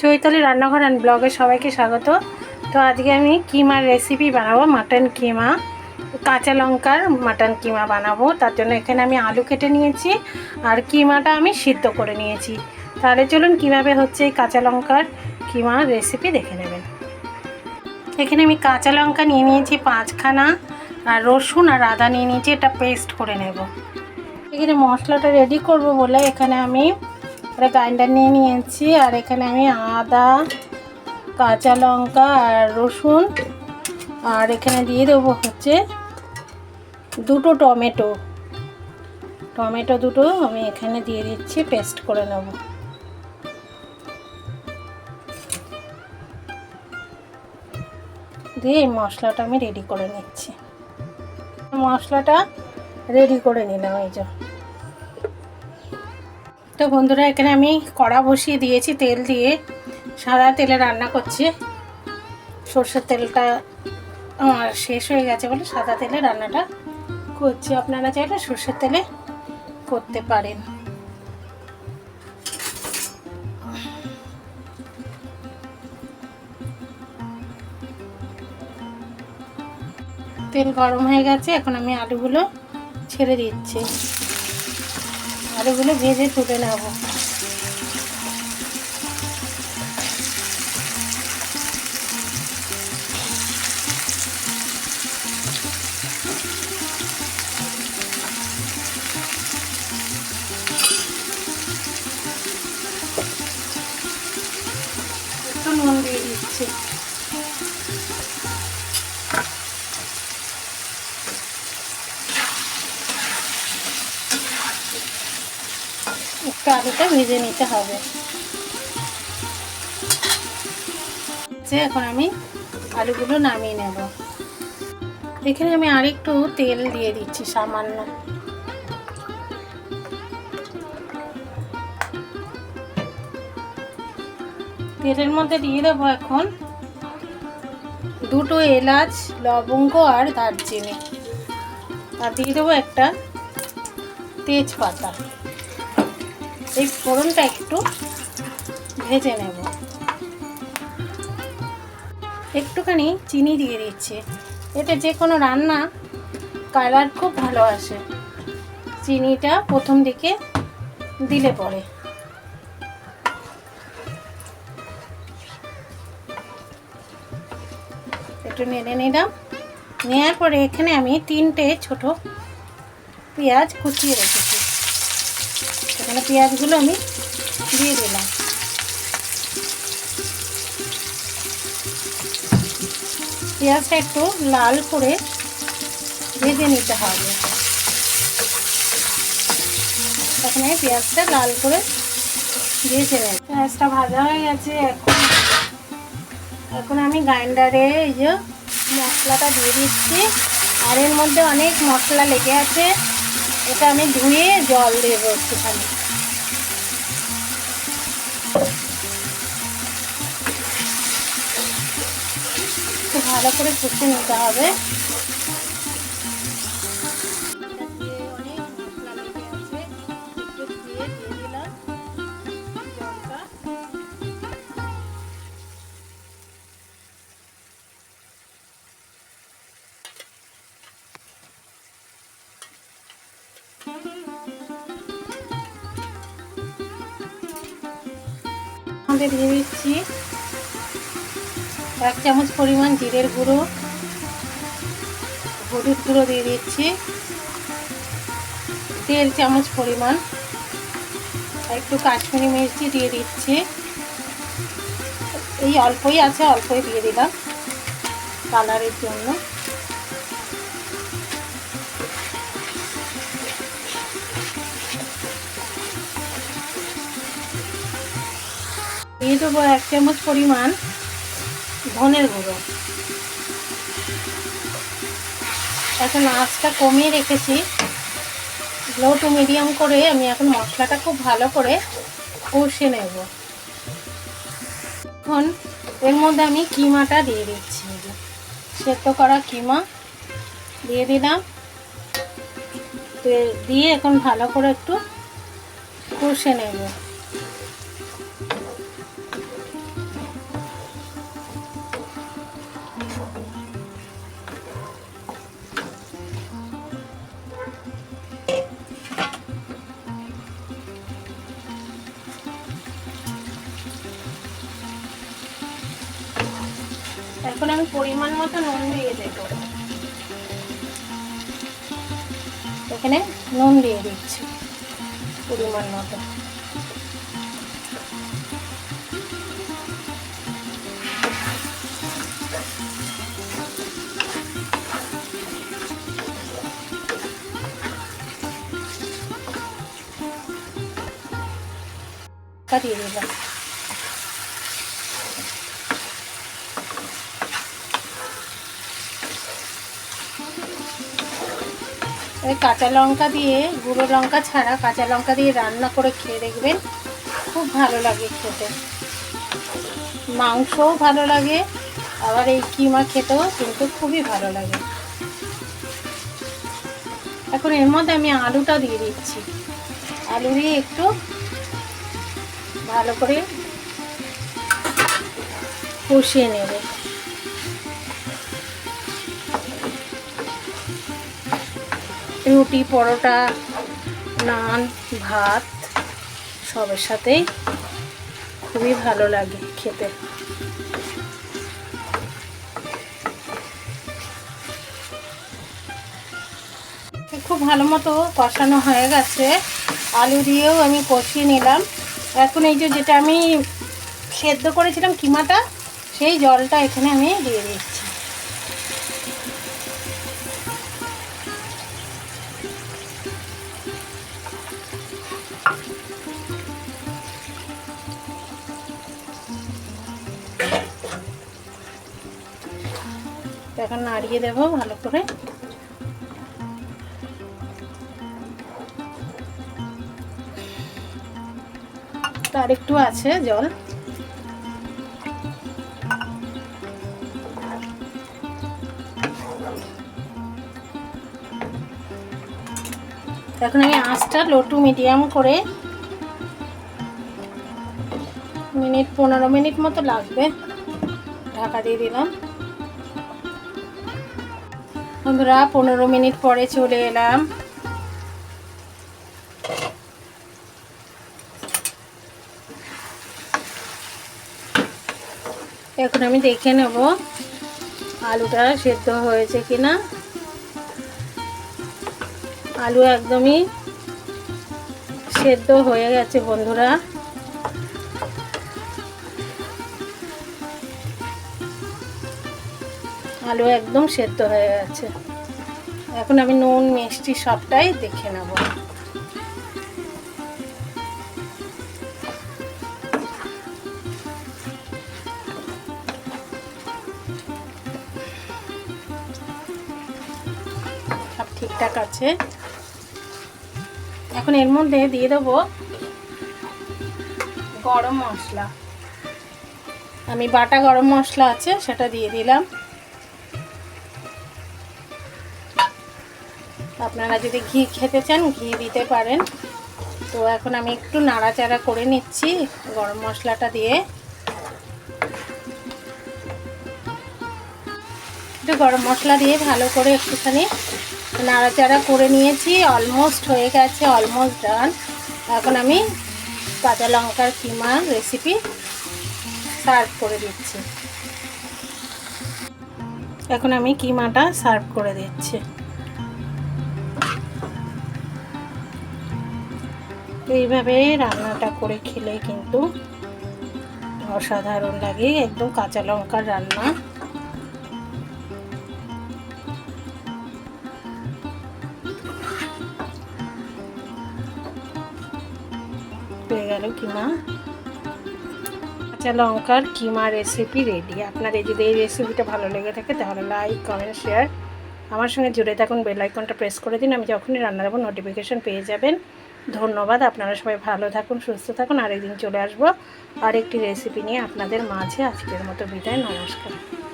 চৈতালি রান্নাঘর অ্যান্ড ব্লগে সবাইকে স্বাগত। তো আজকে আমি কিমার রেসিপি বানাবো মাটন কিমা, কাঁচা লঙ্কার মাটন কিমা বানাবো। তার জন্য এখানে আমি আলু কেটে নিয়েছি আর কিমাটা আমি সিদ্ধ করে নিয়েছি। তাহলে চলুন কীভাবে হচ্ছে এই কাঁচা লঙ্কার কিমা রেসিপি দেখে নেবেন। এখানে আমি কাঁচা লঙ্কা নিয়ে নিয়েছি পাঁচখানা আর রসুন আর আদা নিয়ে নিয়েছি, এটা পেস্ট করে নেব। এখানে মশলাটা রেডি করব বলে এখানে আমি একটা গ্রাইন্ডার নিয়ে নিয়েছি, আর এখানে আমি আদা, কাঁচা লঙ্কা আর রসুন, আর এখানে দিয়ে দেবো হচ্ছে দুটো টমেটো। টমেটো দুটো আমি এখানে দিয়ে দিচ্ছি পেস্ট করে নেব। দিয়ে এই মশলাটা আমি রেডি করে নিচ্ছি। মশলাটা রেডি করে নিলাম, এই যে। তো বন্ধুরা, এখানে আমি কড়া বসিয়ে দিয়েছি তেল দিয়ে। সাদা তেলে রান্না করছি। সর্ষের তেলটা আমার শেষ হয়ে গেছে বলে সাদা তেলে রান্নাটা করছি। আপনারা চাইলে সর্ষের তেলে করতে পারেন। তেল গরম হয়ে গেছে, এখন আমি আলুগুলো ছেড়ে দিচ্ছি। আলুগুলো ভেজে তুলে নেব একটু আলুটা ভেজে নিতে হবে। যে এখন আমি আলুগুলো নামিয়ে নেব। এখানে আমি আরেকটু তেল দিয়ে দিচ্ছি সামান্য। তেলের মধ্যে দিয়ে দেবো এখন দুটো এলাচ, লবঙ্গ আর দারচিনি। আর দিয়ে দেবো একটা তেজপাতা। এই ফোড়নটা একটু ভেজে নেব। একটুখানি চিনি দিয়ে দিচ্ছি। এতে যে কোনো রান্না কালার খুব ভালো আসে। চিনিটা প্রথম দিকে দিলে পরে। একটু নেড়ে নিলাম। নেওয়ার পরে এখানে আমি তিনটে ছোট পেঁয়াজ কুচিয়ে রেখেছি। এখানে পেঁয়াজগুলো আমি দিয়ে দিলাম। পেঁয়াজটা একটু লাল করে ভেজে নিতে হবে। এখন আমি পেঁয়াজটা লাল করে ভেজে নেব। পেঁয়াজটা ভাজা হয়ে গেছে, এখন এখন আমি গ্রাইন্ডারে এই যে মশলাটা দিয়ে দিচ্ছি। আর এর মধ্যে অনেক মশলা লেগে আছে, এটা আমি ধুয়ে জল দেবো একটুখানি। ভালো করে ফুটে নিতে হবে। আমাদের দিয়ে দিচ্ছি। এক চামচ পরিমাণ জিরের গুঁড়ো, হলুদ গুঁড়ো দিয়ে দিচ্ছি, দেড় চামচ পরিমাণ একটু কাশ্মীরি মির্চি দিয়ে দিচ্ছি। এই অল্পই আছে, অল্পই দিয়ে দিলাম কালারের জন্য। দিয়ে দেবো এক চামচ পরিমাণ ধনের গুঁড়ো। এখন আঁচটা কমিয়ে রেখেছি। লো টু মিডিয়াম করে আমি এখন মশলাটা খুব ভালো করে কষে নেব। এখন এর মধ্যে আমি কিমাটা দিয়ে দিচ্ছি। সেদ্ধ করা কিমা দিয়ে দিলাম। দিয়ে এখন ভালো করে একটু কষে নেব। এখন আমি পরিমাণ মতো নুন দিয়ে দেব। এখানে নুন দিয়ে দিচ্ছি পরিমাণ মতো। দিয়ে দিলাম। কাঁচা লঙ্কা দিয়ে, গুঁড়ো লঙ্কা ছাড়া কাঁচা লঙ্কা দিয়ে রান্না করে খেয়ে দেখবেন খুব ভালো লাগে খেতে। মাংসও ভালো লাগে, আবার এই কিমা খেতেও কিন্তু খুবই ভালো লাগে। এখন এর মধ্যে আমি আলুটা দিয়ে দিচ্ছি। আলু দিয়ে একটু ভালো করে কষিয়ে নেবে। রুটি, পরোটা, নান, ভাত, সবের সাথেই খুবই ভালো লাগে খেতে। খুব ভালো মতো কষানো হয়ে গেছে। আলু দিয়েও আমি কষিয়ে নিলাম। এখন এই যে যেটা আমি সেদ্ধ করেছিলাম কিমাটা, সেই জলটা এখানে আমি দিয়ে দিচ্ছি। এখন নাড়িয়ে দেবো ভালো করে। আর একটু আছে জল। এখন আমি আঁচটা লো টু মিডিয়াম করে মিনিট পনেরো মিনিট মতো লাগবে। ঢাকা দিয়ে দিলাম। বন্ধুরা, পনেরো মিনিট পরে চলে এলাম। এখন আমি দেখে নেব আলুটা সেদ্ধ হয়েছে কিনা। আলু একদমই সেদ্ধ হয়ে গেছে বন্ধুরা। আলু একদম সেদ্ধ হয়ে গেছে। এখন আমি নুন, মিষ্টি সবটাই দেখে নেব। সব ঠিকঠাক আছে। এখন এর মধ্যে দিয়ে দেবো গরম মশলা। আমি বাটা গরম মশলা আছে, সেটা দিয়ে দিলাম। আপনারা যদি ঘি খেতে চান, ঘি দিতে পারেন। তো এখন আমি একটু নাড়াচাড়া করে নিচ্ছি গরম মশলাটা দিয়ে। একটু গরম মশলা দিয়ে ভালো করে একটুখানি নাড়াচাড়া করে নিয়েছি অলমোস্ট হয়ে গেছে অলমোস্ট ডান এখন আমি কাঁচা লঙ্কার কিমা রেসিপি সার্ভ করে দিচ্ছি। এখন আমি কিমাটা সার্ভ করে দিচ্ছি। এইভাবে রান্নাটা করে খেলে কিন্তু অসাধারণ লাগে, একদম কাঁচা লঙ্কার রান্না। পেয়ে গেল কিমা। কাঁচা লঙ্কার কিমা রেসিপি রেডি আপনাদের যদি এই রেসিপিটা ভালো লেগে থাকে, তাহলে লাইক কমেন্ট শেয়ার আমার সঙ্গে জুড়ে থাকুন বেল আইকনটা প্রেস করে দিন। আমি যখনই রান্না দেবো নোটিফিকেশান পেয়ে যাবেন। ধন্যবাদ। আপনারা সবাই ভালো থাকুন, সুস্থ থাকুন। আরেকদিন চলে আসব। আরেকটি রেসিপি নিয়ে আপনাদের মাঝে আজকের মতো বিদায়। নমস্কার।